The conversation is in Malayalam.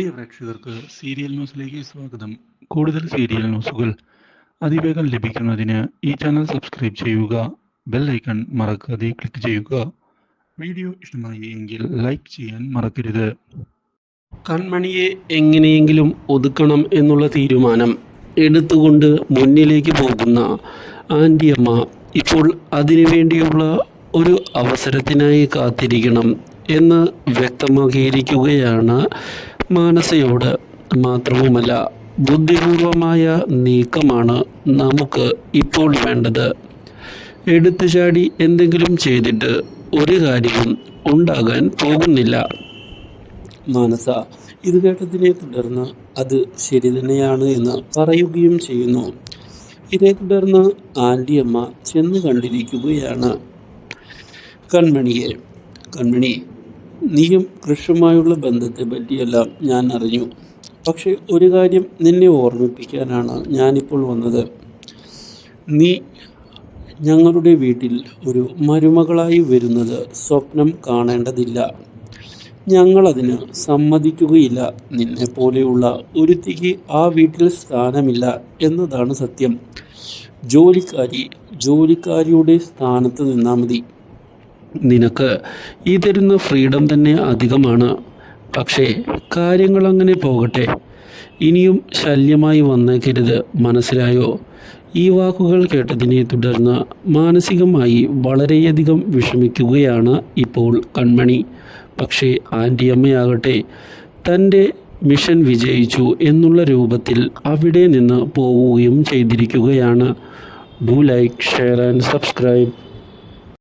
പ്രിയ പ്രേക്ഷകർക്ക് സീരിയൽ ന്യൂസിലേക്ക് സ്വാഗതം. കൂടുതൽ സീരിയൽ ന്യൂസുകൾ അതിവേഗം ലഭിക്കുന്നതിന് ഈ ചാനൽ സബ്സ്ക്രൈബ് ചെയ്യുക ബെൽ ഐക്കൺ മറക്കാതെ ക്ലിക്ക് ചെയ്യുക. വീഡിയോ ഇഷ്ടമായി എങ്കിൽ ലൈക്ക് ചെയ്യാൻ മറക്കരുത്. കൺമണിയെ എങ്ങനെയെങ്കിലും ഒതുക്കണം എന്നുള്ള തീരുമാനം എടുത്തുകൊണ്ട് മുന്നിലേക്ക് പോകുന്ന ആന്റിയമ്മ ഇപ്പോൾ അതിനുവേണ്ടിയുള്ള ഒരു അവസരത്തിനായി കാത്തിരിക്കണം എന്ന് വ്യക്തമാക്കിയിരിക്കുകയാണ് മാനസയോട് മാത്രവുമല്ല ബുദ്ധിപൂർവമായ നീക്കമാണ് നമുക്ക് ഇപ്പോൾ വേണ്ടത്. എടുത്തു ചാടി എന്തെങ്കിലും ചെയ്തിട്ട് ഒരു കാര്യവും ഉണ്ടാകാൻ പോകുന്നില്ല. മാനസ ഇത് കേട്ടതിനെ തുടർന്ന് അത് ശരി തന്നെയാണ് എന്ന് പറയുകയും ചെയ്യുന്നു. ഇതേ തുടർന്ന് ആന്റിയമ്മ ചെന്ന് കണ്ടിരിക്കുകയാണ്. കൺമണിയെ കൺമണി നീയും കൃഷിയുമായുള്ള ബന്ധത്തെ പറ്റിയെല്ലാം ഞാൻ അറിഞ്ഞു. പക്ഷേ ഒരു കാര്യം നിന്നെ ഓർമ്മിപ്പിക്കാനാണ് ഞാനിപ്പോൾ വന്നത്. നീ ഞങ്ങളുടെ വീട്ടിൽ ഒരു മരുമകളായി വരുന്നത് സ്വപ്നം കാണേണ്ടതില്ല. ഞങ്ങളതിന് സമ്മതിക്കുകയില്ല. നിന്നെ പോലെയുള്ള ഒരുത്തിക്ക് ആ വീട്ടിൽ സ്ഥാനമില്ല എന്നതാണ് സത്യം. ജോലിക്കാരി ജോലിക്കാരിയുടെ സ്ഥാനത്ത് നിന്നാൽ മതി. നിനക്ക് ഈ തരുന്ന ഫ്രീഡം തന്നെ അധികമാണ്. പക്ഷേ കാര്യങ്ങൾ അങ്ങനെ പോകട്ടെ. ഇനിയും ശല്യമായി വന്നേക്കരുത് മനസ്സിലായോ? ഈ വാക്കുകൾ കേട്ടതിനെ തുടർന്ന് മാനസികമായി വളരെയധികം വിഷമിക്കുകയാണ് ഇപ്പോൾ കൺമണി. പക്ഷേ ആന്റിയമ്മയാകട്ടെ തന്റെ മിഷൻ വിജയിച്ചു എന്നുള്ള രൂപത്തിൽ അവിടെ നിന്ന് പോവുകയും ചെയ്തിരിക്കുകയാണ്. Do like share and subscribe.